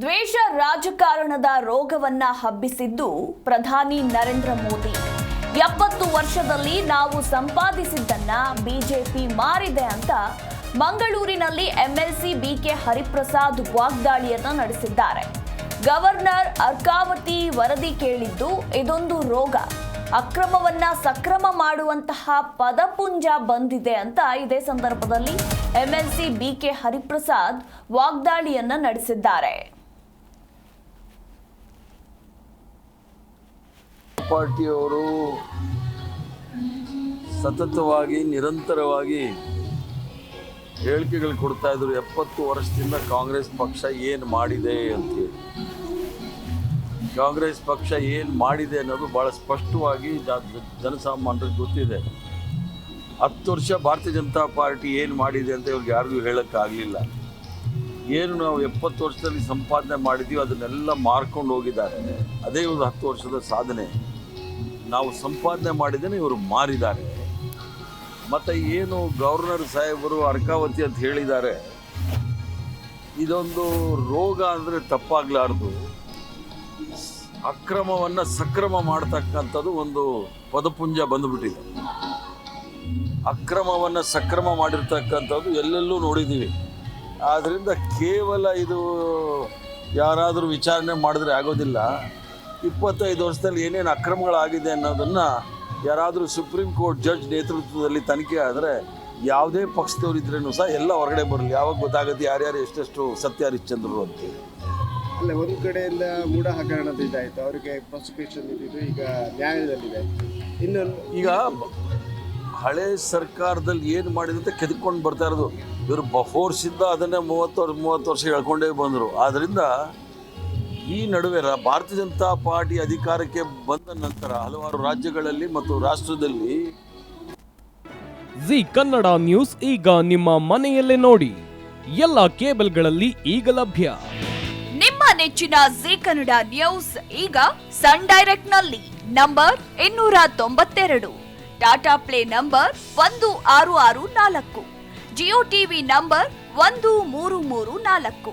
ದ್ವೇಷ ರಾಜಕಾರಣದ ರೋಗವನ್ನ ಹಬ್ಬಿಸಿದ್ದು ಪ್ರಧಾನಿ ನರೇಂದ್ರ ಮೋದಿ. ಎಪ್ಪತ್ತು ವರ್ಷದಲ್ಲಿ ನಾವು ಸಂಪಾದಿಸಿದ್ದನ್ನ ಬಿಜೆಪಿ ಮಾರಿದೆ ಅಂತ ಮಂಗಳೂರಿನಲ್ಲಿ ಎಂಎಲ್ಸಿ ಬಿಕೆ ಹರಿಪ್ರಸಾದ್ ವಾಗ್ದಾಳಿಯನ್ನ ನಡೆಸಿದ್ದಾರೆ. ಗವರ್ನರ್ ಅರ್ಕಾವತಿ ವರದಿ ಕೇಳಿದ್ದು ಇದೊಂದು ರೋಗ. ಅಕ್ರಮವನ್ನ ಸಕ್ರಮ ಮಾಡುವಂತಹ ಪದಪುಂಜ ಬಂದಿದೆ ಅಂತ ಇದೇ ಸಂದರ್ಭದಲ್ಲಿ ಎಂಎಲ್ಸಿ ಬಿಕೆ ಹರಿಪ್ರಸಾದ್ ವಾಗ್ದಾಳಿಯನ್ನ ನಡೆಸಿದ್ದಾರೆ. ಪಾರ್ಟಿಯವರು ಸತತವಾಗಿ, ನಿರಂತರವಾಗಿ ಹೇಳಿಕೆಗಳು ಕೊಡ್ತಾ ಇದ್ರು. ಎಪ್ಪತ್ತು ವರ್ಷದಿಂದ ಕಾಂಗ್ರೆಸ್ ಪಕ್ಷ ಏನು ಮಾಡಿದೆ ಅಂತೇಳಿ ಕಾಂಗ್ರೆಸ್ ಪಕ್ಷ ಏನು ಮಾಡಿದೆ ಅನ್ನೋದು ಭಾಳ ಸ್ಪಷ್ಟವಾಗಿ ಜನಸಾಮಾನ್ಯರಿಗೆ ಗೊತ್ತಿದೆ. ಹತ್ತು ವರ್ಷ ಭಾರತೀಯ ಜನತಾ ಪಾರ್ಟಿ ಏನು ಮಾಡಿದೆ ಅಂತ ಇವ್ರಿಗೆ ಯಾರಿಗೂ ಹೇಳೋಕ್ಕಾಗಲಿಲ್ಲ. ಏನು ನಾವು ಎಪ್ಪತ್ತು ವರ್ಷದಲ್ಲಿ ಸಂಪಾದನೆ ಮಾಡಿದ್ದೀವಿ ಅದನ್ನೆಲ್ಲ ಮಾರ್ಕೊಂಡು ಹೋಗಿದ್ದಾರೆ. ಅದೇ ಒಂದು ಹತ್ತು ವರ್ಷದ ಸಾಧನೆ. ನಾವು ಸಂಪಾದನೆ ಮಾಡಿದ್ದೇನೆ, ಇವರು ಮಾರಿದ್ದಾರೆ. ಮತ್ತು ಏನು ಗವರ್ನರ್ ಸಾಹೇಬರು ಅರ್ಕಾವತಿ ಅಂತ ಹೇಳಿದ್ದಾರೆ, ಇದೊಂದು ರೋಗ ಅಂದರೆ ತಪ್ಪಾಗಲಾರ್ದು. ಅಕ್ರಮವನ್ನು ಸಕ್ರಮ ಮಾಡ್ತಕ್ಕಂಥದ್ದು ಒಂದು ಪದಪುಂಜ ಬಂದುಬಿಟ್ಟಿದೆ. ಅಕ್ರಮವನ್ನು ಸಕ್ರಮ ಮಾಡಿರ್ತಕ್ಕಂಥದ್ದು ಎಲ್ಲೆಲ್ಲೂ ನೋಡಿದ್ದೀವಿ. ಆದ್ದರಿಂದ ಕೇವಲ ಇದು ಯಾರಾದರೂ ವಿಚಾರಣೆ ಮಾಡಿದ್ರೆ ಆಗೋದಿಲ್ಲ. ಇಪ್ಪತ್ತೈದು ವರ್ಷದಲ್ಲಿ ಏನೇನು ಅಕ್ರಮಗಳಾಗಿದೆ ಅನ್ನೋದನ್ನು ಯಾರಾದರೂ ಸುಪ್ರೀಂ ಕೋರ್ಟ್ ಜಡ್ಜ್ ನೇತೃತ್ವದಲ್ಲಿ ತನಿಖೆ ಆದರೆ ಯಾವುದೇ ಪಕ್ಷದವರಿದ್ರೂ ಸಹ ಎಲ್ಲ ಹೊರಗಡೆ ಬರಲಿ. ಯಾವಾಗ ಗೊತ್ತಾಗುತ್ತೆ ಯಾರ್ಯಾರು ಎಷ್ಟೆಷ್ಟು ಸತ್ಯ ಹರಿಶ್ಚಂದ್ರರು ಅಂತ. ಅಲ್ಲ ಒಂದು ಕಡೆಯಿಂದ ಮೂಢ ಹಗರಣದ ಇದಾಯಿತು ಅವರಿಗೆ ಪ್ರಾಸಿಕ್ಯೂಷನ್ ಇದ್ದಿದ್ದು ಈಗ ನ್ಯಾಯಾಲಯದಲ್ಲಿದೆ. ಇನ್ನೊಂದು ಈಗ ಹಳೆ ಸರ್ಕಾರದಲ್ಲಿ ಏನು ಮಾಡಿದೆ ಅಂತ ಕೆದ್ಕೊಂಡು ಬರ್ತಾ ಇರೋದು. ಇವರು ಬಫೋರ್ಸಿಂದ ಅದನ್ನೇ ಮೂವತ್ತು ಮೂವತ್ತು ವರ್ಷ ಹೇಳ್ಕೊಂಡೇ ಬಂದರು. ಆದ್ದರಿಂದ ಈ ನಡುವೆ ಭಾರತೀಯ ಜನತಾ ಪಾರ್ಟಿ ಅಧಿಕಾರಕ್ಕೆ ಬಂದ ನಂತರ ಹಲವಾರು ರಾಜ್ಯಗಳಲ್ಲಿ ಮತ್ತು ರಾಷ್ಟ್ರದಲ್ಲಿ ಜಿ ಕನ್ನಡ ನ್ಯೂಸ್ ಈಗ ನಿಮ್ಮ ಮನೆಯಲ್ಲೇ ನೋಡಿ. ಎಲ್ಲ ಕೇಬಲ್ಗಳಲ್ಲಿ ಈಗ ಲಭ್ಯ. ನಿಮ್ಮ ನೆಚ್ಚಿನ ಜಿ ಕನ್ನಡ ನ್ಯೂಸ್ ಈಗ ಸನ್ ಡೈರೆಕ್ಟ್ನಲ್ಲಿ ನಂಬರ್ ಇನ್ನೂರ ತೊಂಬತ್ತೆರಡು ಟಾಟಾ ಪ್ಲೇ ನಂಬರ್ ಒಂದು ಆರು ಆರು ನಾಲ್ಕು ಜಿಯೋ ಟಿವಿ ನಂಬರ್ ಒಂದು ಮೂರು ಮೂರು ನಾಲ್ಕು.